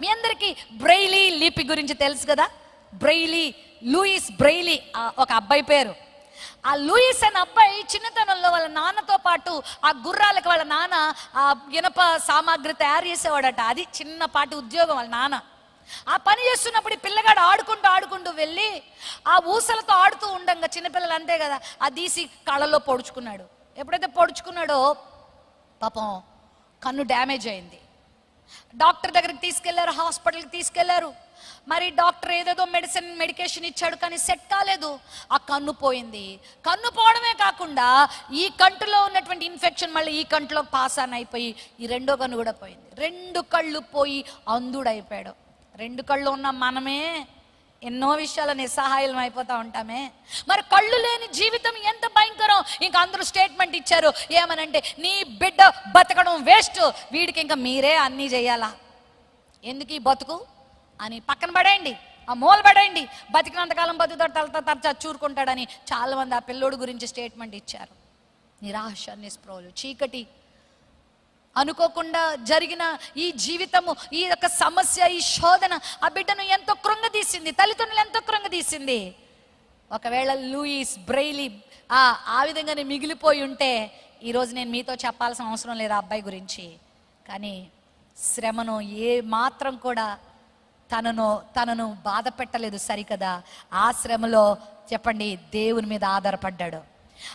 మీ అందరికీ బ్రెయిలీ లిపి గురించి తెలుసు కదా? బ్రెయిలీ లూయిస్ బ్రెయిలీ ఒక అబ్బాయి పేరు. ఆ లూయిస్ అనే అబ్బాయి చిన్నతనంలో వాళ్ళ నాన్నతో పాటు ఆ గుర్రాలకు వాళ్ళ నాన్న ఆ ఇనప సామాగ్రి తయారు చేసేవాడట. అది చిన్నపాటి ఉద్యోగం వాళ్ళ నాన్న. ఆ పని చేస్తున్నప్పుడు ఈ పిల్లగాడు ఆడుకుంటూ ఆడుకుంటూ వెళ్ళి ఆ ఊసలతో ఆడుతూ ఉండంగా చిన్నపిల్లలు అంతే కదా ఆ తీసి కళ్ళలో పొడుచుకున్నాడు. ఎప్పుడైతే పొడుచుకున్నాడో పాపం కన్ను డ్యామేజ్ అయింది. డాక్టర్ దగ్గరికి తీసుకెళ్ళారు హాస్పిటల్కి తీసుకెళ్ళారు. మరి డాక్టర్ ఏదేదో మెడిసిన్ మెడికేషన్ ఇచ్చాడు కానీ సెట్ కాలేదు. ఆ కన్ను పోయింది. కన్ను పోవడమే కాకుండా ఈ కంటిలో ఉన్నటువంటి ఇన్ఫెక్షన్ మళ్ళీ ఈ కంటిలో పాస్ ఆన్ అయిపోయి ఈ రెండో కన్ను కూడా పోయింది. రెండు కళ్ళు పోయి అంధుడైపోయాడు. రెండు కళ్ళు ఉన్న మనమే ఎన్నో విషయాలు నిస్సహాయం అయిపోతూ ఉంటామే. మరి కళ్ళు లేని జీవితం ఎంత భయంకరం. ఇంకా అందరూ స్టేట్మెంట్ ఇచ్చారు. ఏమనంటే నీ బిడ్డ బతకడం వేస్ట్. వీడికి ఇంకా మీరే అన్నీ చేయాలా? ఎందుకు ఈ బతుకు? అని పక్కన పడేయండి. ఆ మూల పడేయండి. బతికినంతకాలం బతుకుతాడు తలతో తరచా చూరుకుంటాడని చాలామంది ఆ పిల్లోడు గురించి స్టేట్మెంట్ ఇచ్చారు. నిరాశ నిస్ప్రోలు చీకటి. అనుకోకుండా జరిగిన ఈ జీవితము ఈ యొక్క సమస్య ఈ శోధన ఆ బిడ్డను ఎంతో కృంగదీసింది తల్లిదండ్రులు ఎంతో కృంగదీసింది ఒకవేళ లూయిస్ బ్రెయిలీ ఆ ఆ విధంగానే మిగిలిపోయి ఉంటే ఈరోజు నేను మీతో చెప్పాల్సిన అవసరం లేదు ఆ అబ్బాయి గురించి. కానీ శ్రమను ఏ మాత్రం కూడా తనను తనను బాధ పెట్టలేదు సరికదా. ఆ శ్రమలో చెప్పండి దేవుని మీద ఆధారపడ్డాడు.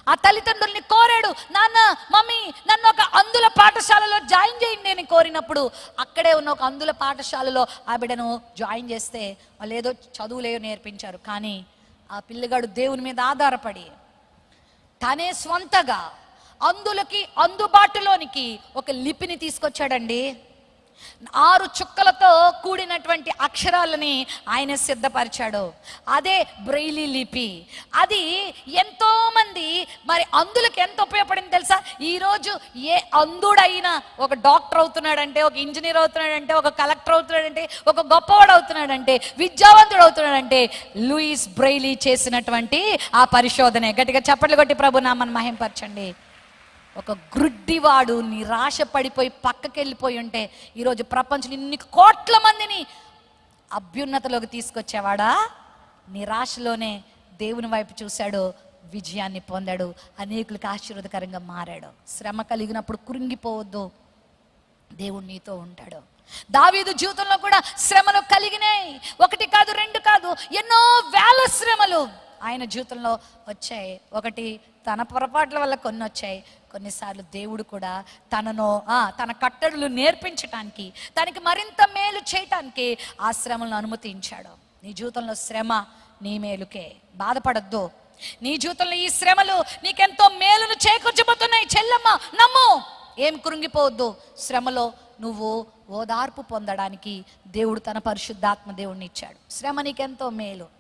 ఆ తల్లిదండ్రుల్ని కోరాడు నాన్న మమ్మీ నన్ను ఒక అందుల పాఠశాలలో జాయిన్ చేయండి అని కోరినప్పుడు అక్కడే ఉన్న ఒక అందుల పాఠశాలలో ఆ బిడ్డను జాయిన్ చేస్తే వాళ్ళు ఏదో చదువులేయో నేర్పించారు. కానీ ఆ పిల్లగాడు దేవుని మీద ఆధారపడి తనే స్వంతగా అందులకి అందుబాటులోనికి ఒక లిపిని తీసుకొచ్చాడండి. ఆరు చుక్కలతో కూడినటువంటి అక్షరాలని ఆయన సిద్ధపరిచాడు. అదే బ్రెయిలీ లిపి. అది ఎంతో మంది మరి అందులకు ఎంత ఉపయోగపడింది తెలుసా? ఈరోజు ఏ అందుడైనా ఒక డాక్టర్ అవుతున్నాడంటే ఒక ఇంజనీర్ అవుతున్నాడంటే ఒక కలెక్టర్ అవుతున్నాడంటే ఒక గొప్పవాడు అవుతున్నాడంటే విద్యావంతుడు అవుతున్నాడంటే లూయిస్ బ్రెయిలీ చేసినటువంటి ఆ పరిశోధనే. గట్టిగా చప్పట్లు కొట్టి ప్రభు నామని మహింపరచండి. ఒక గ్రుడ్డివాడు నిరాశ పడిపోయి పక్కకి వెళ్ళిపోయి ఉంటే ఈరోజు ప్రపంచం ఇన్ని కోట్ల మందిని అభ్యున్నతలోకి తీసుకొచ్చేవాడా? నిరాశలోనే దేవుని వైపు చూశాడు విజయాన్ని పొందాడు అనేకులకు ఆశీర్వదకరంగా మారాడు. శ్రమ కలిగినప్పుడు కురింగిపోవద్దు దేవుడు నీతో ఉంటాడు. దావీదు జీవితంలో కూడా శ్రమలు కలిగినాయి ఒకటి కాదు రెండు కాదు ఎన్నో వేల శ్రమలు ఆయన జీవితంలో వచ్చాయి. ఒకటి తన పొరపాట్ల వల్ల కొన్ని వచ్చాయి. కొన్నిసార్లు దేవుడు కూడా తనను ఆ, తన కట్టడులు నేర్పించటానికి తనకి మరింత మేలు చేయటానికి ఆ శ్రమలను అనుమతించాడు. నీ జీవితంలో శ్రమ నీ మేలుకే. బాధపడద్దు. నీ జీవితంలో ఈ శ్రమలు నీకెంతో మేలును చేకూర్చబోతున్నాయి. చెల్లమ్మ నమ్ము. ఏం కృంగిపోవద్దు. శ్రమలో నువ్వు ఓదార్పు పొందడానికి దేవుడు తన పరిశుద్ధాత్మ దేవుణ్ణి ఇచ్చాడు. శ్రమ నీకెంతో మేలు.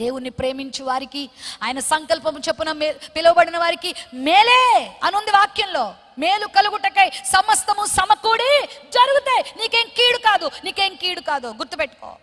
దేవుణ్ణి ప్రేమించు వారికి ఆయన సంకల్పము చెప్పున మే- పిలువబడిన వారికి మేలే అనుంది వాక్యంలో. మేలు కలుగుటకై సమస్తము సమకూడి జరుగుతాయి. నీకేం కీడు కాదు. నీకేం కీడు కాదు. గుర్తుపెట్టుకో.